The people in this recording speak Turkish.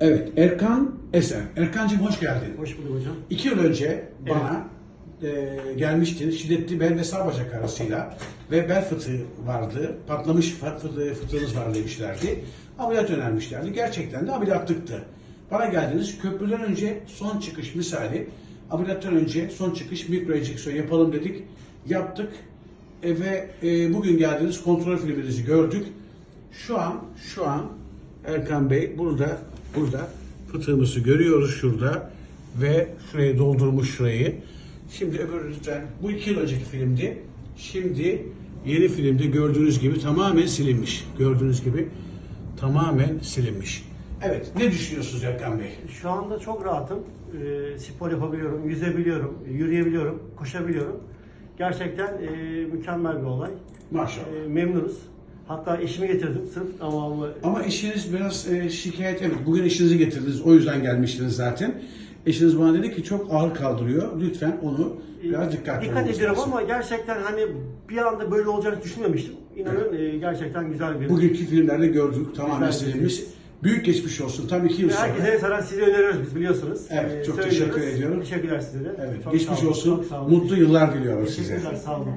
Evet, Erkan Eser. Erkancığım hoş geldin. Hoş bulduk hocam. İki yıl önce bana e, gelmiştin şiddetli bel ve sağ bacak arasıyla ve bel fıtığı vardı. Patlamış fı- fıtığı, fıtığınız var demişlerdi. Ameliyat önermişlerdi. Gerçekten de ameliyatlıktı. Bana geldiniz köprüden önce son çıkış misali ameliyattan önce son çıkış mikro enjeksiyon yapalım dedik. Yaptık. E, ve e, bugün geldiğiniz kontrol filminizi gördük. Şu an şu an Erkan Bey burada burada fıtığımızı görüyoruz şurada ve şurayı doldurmuş şurayı. Şimdi öbür lütfen bu iki yıl önceki filmdi. Şimdi yeni filmde gördüğünüz gibi tamamen silinmiş. Gördüğünüz gibi tamamen silinmiş. Evet ne düşünüyorsunuz Erkan Bey? Şu anda çok rahatım. Ee, spor yapabiliyorum, yüzebiliyorum, yürüyebiliyorum, koşabiliyorum. Gerçekten e, mükemmel bir olay. Maşallah. E, memnunuz. Hatta eşimi getirdim sırf ama Ama eşiniz biraz e, şikayet evet. Bugün eşinizi getirdiniz. O yüzden gelmiştiniz zaten. Eşiniz bana dedi ki çok ağır kaldırıyor. Lütfen onu biraz dikkatli dikkat olmanız ediyorum lazım. ama gerçekten hani bir anda böyle olacağını düşünmemiştim. İnanın e, gerçekten güzel bir. Bugünkü filmlerde gördük tamamen silinmiş. Büyük geçmiş olsun. Tam iki yıl sonra. herkese zaten sizi öneriyoruz biz biliyorsunuz. Evet, çok söylüyoruz. teşekkür ediyorum. Teşekkürler size de. Evet, Çok geçmiş olsun. Mutlu yıllar diliyorum size. Teşekkürler, sağ olun.